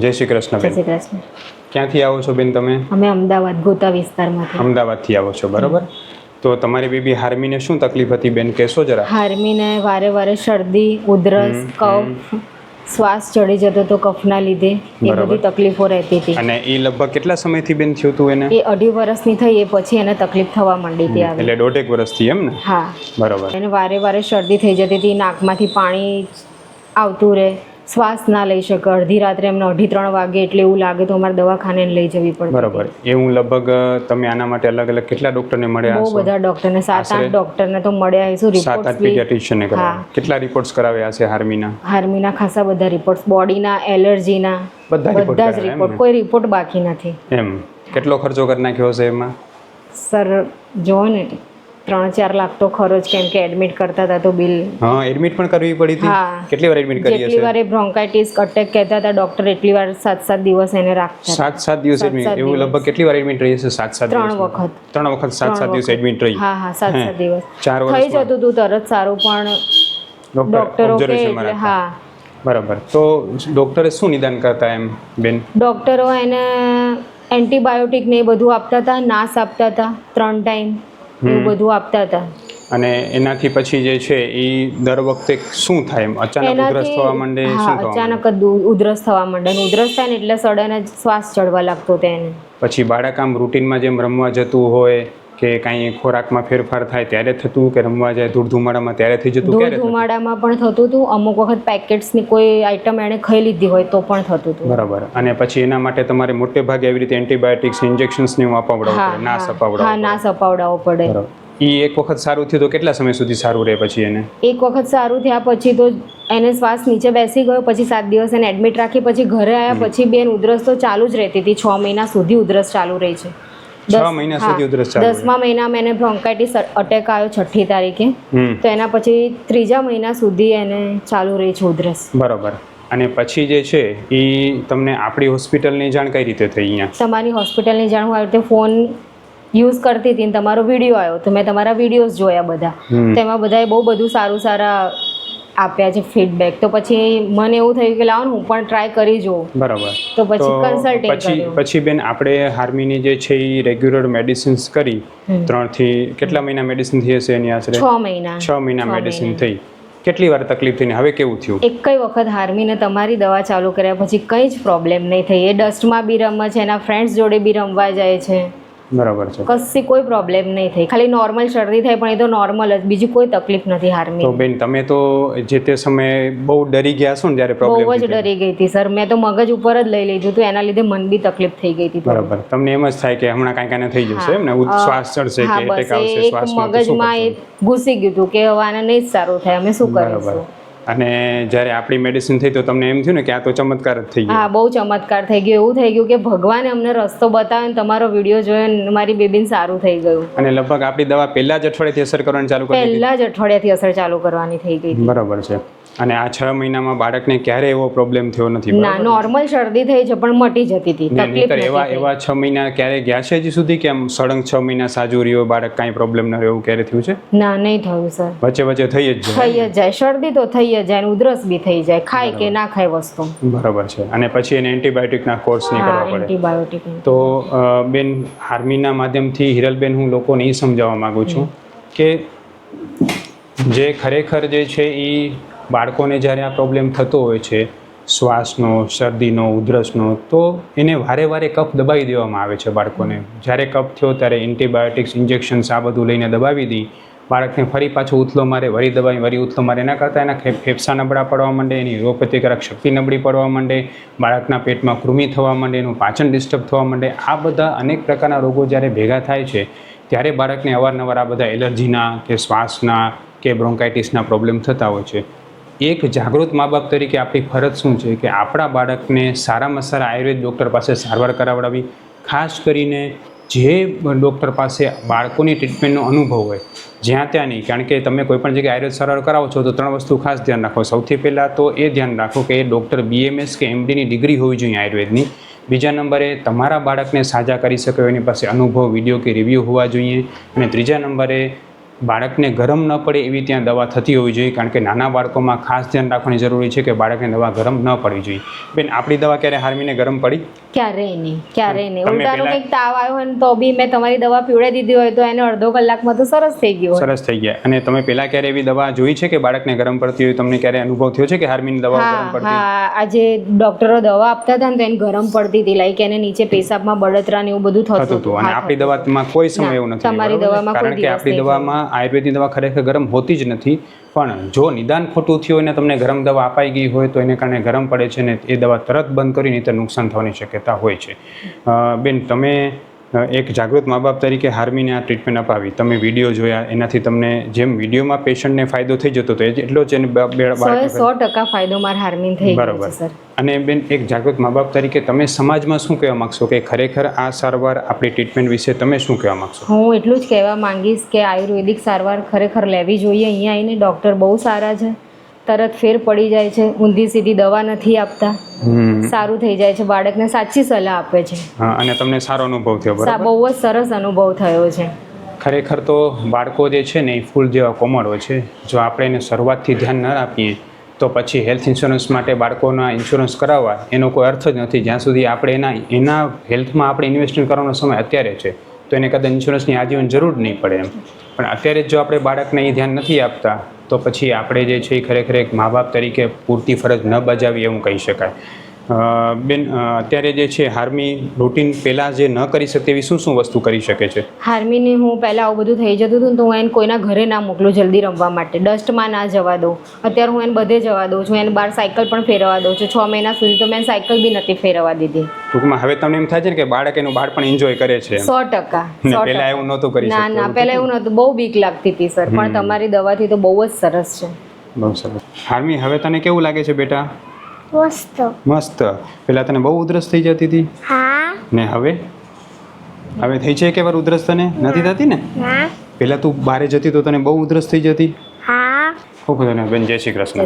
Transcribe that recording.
જય શ્રી કૃષ્ણ જય શ્રી કૃષ્ણ. ક્યાંથી આવો છો બેન તમે? અમે અમદાવાદ ગોતા વિસ્તારમાંથી. અમદાવાદથી આવો છો બરોબર? તો તમારી બેબી હાર્મીને શું તકલીફ હતી બેન? કહેશો જરા. હાર્મીને વારે વારે શરદી ઉધરસ કફ શ્વાસ ચડી જતો તો કફના લીધે. એ બધી તકલીફો રહેતી હતી. અને એ લગભગ કેટલા સમયથી બેન થયું હતું એને? એ અઢી વર્ષની થઈ એ પછી એને તકલીફ થવા માંડી હતી એટલે દોઢેક વર્ષથી એમ ને? હા. બરાબર. એને વારે વારે શરદી થઈ જતી હતી નાકમાંથી પાણી આવતું રહે. શ્વાસ ના લઈ શકે અડધી રાત્રે એમને અઢી ત્રણ વાગે એટલે એવું લાગે તો અમારે દવાખાને લઈ જવી પડે. બરાબર. એ હું લગભગ તમે આના માટે અલગ અલગ કેટલા ડોક્ટરને મળ્યા બહુ બધા ડોક્ટરને સાત? આઠ ડોક્ટરને તો મળ્યા શું સાત આઠ પીડિયાટ્રિશિયને. કેટલા રિપોર્ટ્સ કરાવ્યા છે હાર્મીના? હાર્મીના ખાસા બધા રિપોર્ટ્સ બોડીના એલર્જીના બધા જ રિપોર્ટ કોઈ રિપોર્ટ બાકી નથી. એમ. કેટલો ખર્ચો કરી નાખ્યો છે એમાં? સર જો ને. ત્રણ ચાર લાખ તો ખર્ચ કેમ કે એડમિટ કરતા હતા તો બિલ હા એડમિટ પણ કરવી પડી હતી? હા. કેટલી વાર એડમિટ કરી હશે? કેટલી વાર બ્રોન્કાઇટિસ અટેક કહેતા હતા ડોક્ટર એટલી વાર સાત સાત દિવસ એને રાખતા સાત સાત દિવસ એડમિટ એવું લગભગ કેટલી વાર એડમિટ રહી હશે સાત સાત ત્રણ વખત. ત્રણ વખત સાત સાત દિવસ એડમિટ રહી. હા હા સાત સાત દિવસ. ચાર થઈ જતું હતું તરત સારું પણ ડોક્ટરો કે હા. બરાબર. તો ડોક્ટરે શું નિદાન કરતા એમ બેન? ડોક્ટરો એને એન્ટીબાયોટિક ને એ બધું આપતા હતા નાસ આપતા હતા ત્રણ ટાઈમ એવું બધું આપતા હતા. અને એનાથી પછી જે છે એ દર વખતે શું થાય? એમ અચાનક ઉધરસ થવા માંડે શું અચાનક જ ઉધરસ થવા માંડે અને ઉધરસ થાય ને એટલે સડન જ શ્વાસ ચડવા લાગતો હતો એને. પછી બાળક આમ રૂટીનમાં જેમ રમવા જતું હોય કે કાંઈ ખોરાકમાં ફેરફાર થાય ત્યારે થતું કે રમવા જાય ધૂળ ધુમાડામાં ત્યારે થઈ જતું ધૂળ ધુમાડામાં પણ થતું હતું. અમુક વખત પેકેટ્સની કોઈ આઈટમ એણે ખાઈ લીધી હોય તો પણ થતું હતું. બરાબર. અને પછી એના માટે તમારે મોટે ભાગે એવી રીતે એન્ટીબાયોટિક્સ ઇન્જેક્શન્સ ને અપાવડાવવું પડે નાશ હા, હા અપાવડાવવું નાસ અપાવડાવવો પડે. પડે એ એક વખત સારું થયું તો કેટલા સમય સુધી સારું રહે પછી એને? એક વખત સારું થયા પછી તો એને શ્વાસ નીચે બેસી ગયો પછી સાત દિવસ એને એડમિટ રાખી પછી ઘરે આવ્યા પછી બેન ઉધરસ તો ચાલુ જ રહેતી હતી. છ મહિના સુધી ઉધરસ ચાલુ રહી છે. દસમા મહિનામાં એને બ્રોન્કાઇટિસ અટેક આવ્યો છઠ્ઠી તારીખે. તો એના પછી ત્રીજા મહિના સુધી એને ચાલુ રહી છે ઉધરસ. બરોબર. અને પછી જે છે એ તમને આપણી હોસ્પિટલની જાણ કઈ રીતે થઈ અહીંયા? તમારી હોસ્પિટલની જાણ હું આવી રીતે ફોન યુઝ કરતી હતી તમારો વીડિયો આવ્યો. તો મેં તમારા વિડીયોઝ જોયા બધા. તેમાં બધાએ બહુ બધું સારું સારા આપ્યા છે ફીડબેક તો પછી મને એવું થયું કે લાવો હું પણ ટ્રાય કરી જોઉં. બરાબર. તો પછી કન્સલ્ટિંગ પછી પછી બેન આપણે હાર્મીની જે છે એ રેગ્યુલર મેડિસિન્સ કરી. ત્રણથી કેટલા મહિના મેડિસિન થઈ હશે એની આશરે? છ મહિના. છ મહિના મેડિસિન થઈ. કેટલી વાર તકલીફ થઈને? હવે કેવું થયું? એક કઈ વખત હાર્મીને તમારી દવા ચાલુ કર્યા પછી કંઈ જ પ્રોબ્લેમ નહીં થઈ. એ ડસ્ટમાં બી રમે છે એના ફ્રેન્ડ્સ જોડે બી રમવા જાય છે. બરાબર છે. કશી કોઈ પ્રોબ્લેમ નહીં થઈ. ખાલી નોર્મલ શરદી થાય પણ એ તો નોર્મલ જ. બીજી કોઈ તકલીફ નથી તો હાર્મી બેન તમે તો જે તે સમયે બહુ ડરી ગયા છો ને જ્યારે બહુ જ ડરી ગઈ હતી સર. મેં તો મગજ ઉપર જ લઈ લીધું હતું. એના લીધે મન બી તકલીફ થઈ ગઈ હતી. બરાબર. તમને એમ જ થાય કે હમણાં કાંઈ કાંઈ થઈ જશે. એમ ને? શ્વાસ ચડશે કે એટેક આવશે શ્વાસમાં મગજમાં એ? ઘૂસી ગયું હતું કે હવે આને નહીં સારું થાય. અમે શું કરીશું? અને જ્યારે આપણી મેડિસિન થઈ તો તમને એમ થયું ને કે આ તો ચમત્કાર જ થઈ ગયો. હા બહુ ચમત્કાર થઈ ગયો. એવું થઈ ગયું કે ભગવાને અમને રસ્તો બતાવ્યો ને તમારો વીડિયો જોયો ને મારી બેબીને સારું થઈ ગયું. અને લગભગ આપણી દવા પહેલા જ અઠવાડિયાથી અસર કરવાની ચાલુ કરી પહેલા જ અઠવાડિયાથી અસર ચાલુ કરવાની થઈ ગઈ બરાબર છે. અને આ છ મહિનામાં બાળકને ક્યારે એવો પ્રોબ્લેમ થયો નથી ના નોર્મલ શરદી થઈ છે પણ મટી જતી હતી તકલીફ એવા એવા છ મહિના ક્યારે ગયા છે હજી સુધી? કે આમ સળંગ છ મહિના સાજુ રહ્યો બાળક કાંઈ પ્રોબ્લેમ ન રહ્યો એવું ક્યારે થયું છે? ના નહીં થયું સર. વચ્ચે વચ્ચે થઈ જ જાય. થઈ જ જાય. શરદી તો થઈ જ જાય ઉધરસ બી થઈ જાય. ખાય કે ના ખાય વસ્તુ. બરાબર છે. અને પછી એને એન્ટીબાયોટિકના કોર્સ નહીં કરવા પડે. એન્ટીબાયોટિક તો બેન હાર્મીના માધ્યમથી હિરલબેન હું લોકોને એ સમજાવવા માગું છું કે જે ખરેખર જે છે એ બાળકોને જ્યારે આ પ્રોબ્લેમ થતો હોય છે, શ્વાસનો, શરદીનો, ઉધરસનો, તો એને વારે વારે કફ દબાવી દેવામાં આવે છે બાળકોને. જ્યારે કફ થયો ત્યારે એન્ટીબાયોટિક્સ ઇન્જેક્શન્સ આ બધું લઈને દબાવી દઈ બાળકને ફરી પાછું ઉથલો મારે, વરી દબાવી, વરી ઉથલો મારે. એના કરતાં એના ફેફસા નબળા પડવા માંડે, એની રોગપ્રતિકારક શક્તિ નબળી પડવા માંડે, બાળકના પેટમાં કૃમિ થવા માંડે, એનું પાચન ડિસ્ટર્બ થવા માંડે. આ બધા અનેક પ્રકારના રોગો જ્યારે ભેગા થાય છે, ત્યારે બાળકને અવારનવાર આ બધા એલર્જીના કે શ્વાસના કે બ્રોન્કાઇટિસના પ્રોબ્લેમ થતા હોય છે. એક જાગૃત મા બાપ તરીકે આપણી ફરજ શું છે કે આપણા બાળકને સારામાં સારા આયુર્વેદ ડૉક્ટર પાસે સારવાર કરાવડાવી, ખાસ કરીને જે ડૉક્ટર પાસે બાળકોની ટ્રીટમેન્ટનો અનુભવ હોય, જ્યાં ત્યાં નહીં. કારણ કે તમે કોઈ પણ જગ્યાએ આયુર્વેદ સારવાર કરાવો છો, તો ત્રણ વસ્તુ ખાસ ધ્યાન રાખો. સૌથી પહેલાં તો એ ધ્યાન રાખો કે એ ડૉક્ટર બીએમએસ કે એમડીની ડિગ્રી હોવી જોઈએ આયુર્વેદની. બીજા નંબરે તમારા બાળકને સાજા કરી શકે એની પાસે અનુભવ, વીડિયો કે રિવ્યૂ હોવા જોઈએ. અને ત્રીજા નંબરે બાળકને ગરમ ન પડે એવી ત્યાં દવા થતી હોવી જોઈએ કારણ કે નાના બાળકોમાં ખાસ ધ્યાન રાખવાની જરૂરી છે કે બાળકને દવા ગરમ ન પડવી જોઈએ. બેન આપણી દવા ક્યારે હાર્મીને ગરમ પડી? ક્યારેય નહીં ક્યારેય નહીં. ઉલટાનો કંઈક તાવ આવ્યો હોય તો બી મેં તમારી દવા પીવડાવી દીધી હોય તો એને અડધો કલાકમાં તો સરસ થઈ ગયો સરસ થઈ ગયા. અને તમે પહેલા ક્યારે એવી દવા જોઈ છે કે બાળકને ગરમ પડતી હોય? તમને ક્યારે અનુભવ થયો છે કે હાર્મીની દવા ગરમ પડતી હા. આજે ડોક્ટરો દવા આપતા હતા ને તો એને ગરમ પડતી હતી. લાઈક એને નીચે પેશાબમાં બળતરા ને એવું બધું થતું હતું. અને આપણી દવામાં કોઈ સમય એવું નથી તમારી દવામાં કોઈ કારણ કે આપણી દવામાં આયુર્વેદની દવા ખરેખર ગરમ હોતી જ નથી. પણ જો નિદાન ખોટું થયું હોય ને તમને ગરમ દવા અપાઈ ગઈ હોય તો એને કારણે ગરમ પડે છે ને એ દવા તરત બંધ કરી નહીં તો નુકસાન થવાની શક્યતા હોય છે. બેન, તમે એક જાગૃત મા બાપ તરીકે હાર્મીને આ ટ્રીટમેન્ટ અપાવી. તમે વીડિયો જોયા એનાથી તમને જેમ વિડીયોમાં પેશન્ટને ફાયદો થઈ જતો હતો એટલો જ એને સો ટકા ફાયદો મારા હાર્મીન થઈ બરાબર. અને બેન એક જાગૃત મા બાપ તરીકે તમે સમાજમાં શું કહેવા માગશો? કે ખરેખર આ સારવાર આપણી ટ્રીટમેન્ટ વિશે તમે શું કહેવા માગશો? હું એટલું જ કહેવા માંગીશ કે આયુર્વેદિક સારવાર ખરેખર લેવી જોઈએ. અહીંયા આવીને ડૉક્ટર બહુ સારા છે. તરત ફેર પડી જાય છે ઊંધી સીધી દવા નથી આપતા. સારું થઈ જાય છે બાળકને સાચી સલાહ આપે છે. હા અને તમને સારો અનુભવ થયો બરાબર? બહુ જ સરસ અનુભવ થયો છે. ખરેખર તો બાળકો જે છે ને એ ફૂલ જેવા કોમળો છે. જો આપણે એને શરૂઆતથી ધ્યાન ન આપીએ તો પછી હેલ્થ ઇન્સ્યોરન્સ માટે બાળકોના ઇન્સ્યોરન્સ કરાવવા એનો કોઈ અર્થ જ નથી. જ્યાં સુધી આપણે એના એના હેલ્થમાં આપણે ઇન્વેસ્ટમેન્ટ કરવાનો સમય અત્યારે છે તો એને કદાચ ઇન્સ્યોરન્સની આજીવન જરૂર નહીં પડે એમ. પણ અત્યારે જ જો આપણે બાળકને એ ધ્યાન નથી આપતા તો પછી આપણે જે છે એ ખરેખર એક મા બાપ તરીકે પૂરતી ફરજ ન બજાવી એવું કહી શકાય. બેન અત્યારે જે છે હાર્મી રૂટીન પહેલાં જે ન કરી શકતી એવી શું શું વસ્તુ કરી શકે છે? હાર્મીને હું પહેલાં આવું બધું થઈ જતું હતું તો હું એને કોઈના ઘરે ના મોકલું જલ્દી રમવા માટે. ડસ્ટમાં ના જવા દઉં. અત્યારે હું એને બધે જવા દઉં છું. એને બહાર સાયકલ પણ ફેરવવા દઉં છું. છ મહિના સુધી તો મેં સાયકલ બી નથી ફેરવવા દીધી. ટૂંકમાં હવે તમને એમ થાય છે ને કે બાળક એનું બાળપણ એન્જોય કરે છે. સો ટકા પહેલા એવું નહોતું કરી ના ના પહેલા એવું નહોતું. બહુ બીક લાગતી હતી સર પણ તમારી દવાથી તો બહુ જ સરસ છે. બહુ સરસ. હાર્મી હવે તને કેવું લાગે છે બેટા? મસ્ત. મસ્ત. પહેલા તને બહુ ઉધરસ થઈ જતી હતી? હા. ને હવે? હવે થઈ છે કે વાર ઉધરસ તને? નથી થતી ને? પહેલા તું બારે જતી તો તને બહુ ઉધરસ થઈ જતી? હા. ખૂબ તને બેન. જય શ્રી કૃષ્ણ.